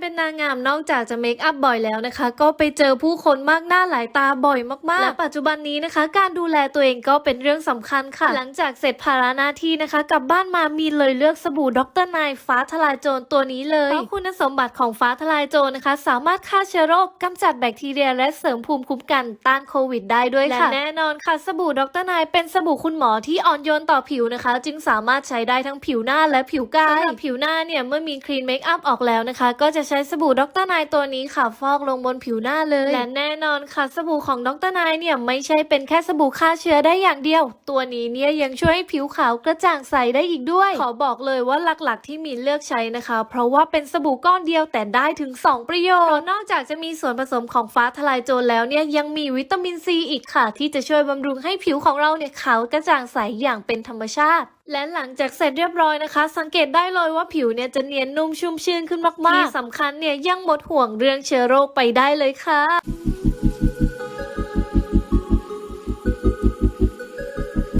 เป็นนางงามนอกจากจะเมคอัพบ่อยแล้วนะคะ ก็ไปเจอผู้คนมากหน้าหลายตาบ่อยมากๆและปัจจุบันนี้นะคะ การดูแลตัวเองก็เป็นเรื่องสำคัญค่ะ หลังจากเสร็จภาระหน้าที่นะคะ กลับบ้านมามีเลยเลือกสบู่ด็อกเตอร์นายฟ้าทลายโจรตัวนี้เลยเพราะคุณสมบัติของฟ้าทลายโจรนะคะ สามารถฆ่าเชื้อโรคกำจัดแบคทีเรีย และเสริมภูมิคุ้มกันต้านโควิด ได้ด้วยค่ะและแน่นอนค่ะสบู่ด็อกเตอร์นายเป็นสบู่คุณหมอที่อ่อนโยนต่อผิวนะคะ จึงสามารถใช้ได้ทั้งผิวหน้าและผิวกายสำหรับผิวหน้าเนี่ยเมื่อมีครีนเมคอัพออกแล้วนะคะ ก็จะใช้สบู่ดรนายตัวนี้ค่ะฟอกลงบนผิวหน้าเลย และแน่นอนค่ะสบู่ของดรนายเนี่ยไม่ใช่เป็นแค่สบู่ฆ่าเชื้อได้อย่างเดียว ตัวนี้เนี่ยยังช่วยให้ผิวขาวกระจ่างใสได้อีกด้วย ขอบอกเลยว่าหลักๆ ที่มีเลือกใช้นะคะ เพราะว่าเป็นสบู่ก้อนเดียวแต่ได้ถึง 2 ประโยชน์ นอกจากจะมีส่วนผสมของฟ้าทลายโจรแล้วเนี่ยยังมีวิตามินซีอีกค่ะ ที่จะช่วยบำรุงให้ผิวของเราเนี่ยขาวกระจ่างใสอย่างเป็นธรรมชาติ และหลังจากเสร็จเรียบร้อยนะคะ สังเกตได้เลยว่าผิวเนี่ยจะเนียนนุ่มชุ่มชื่นขึ้นมากๆที่สำคัญเนี่ยยังหมดห่วงเรื่องเชื้อโรคไปได้เลยค่ะ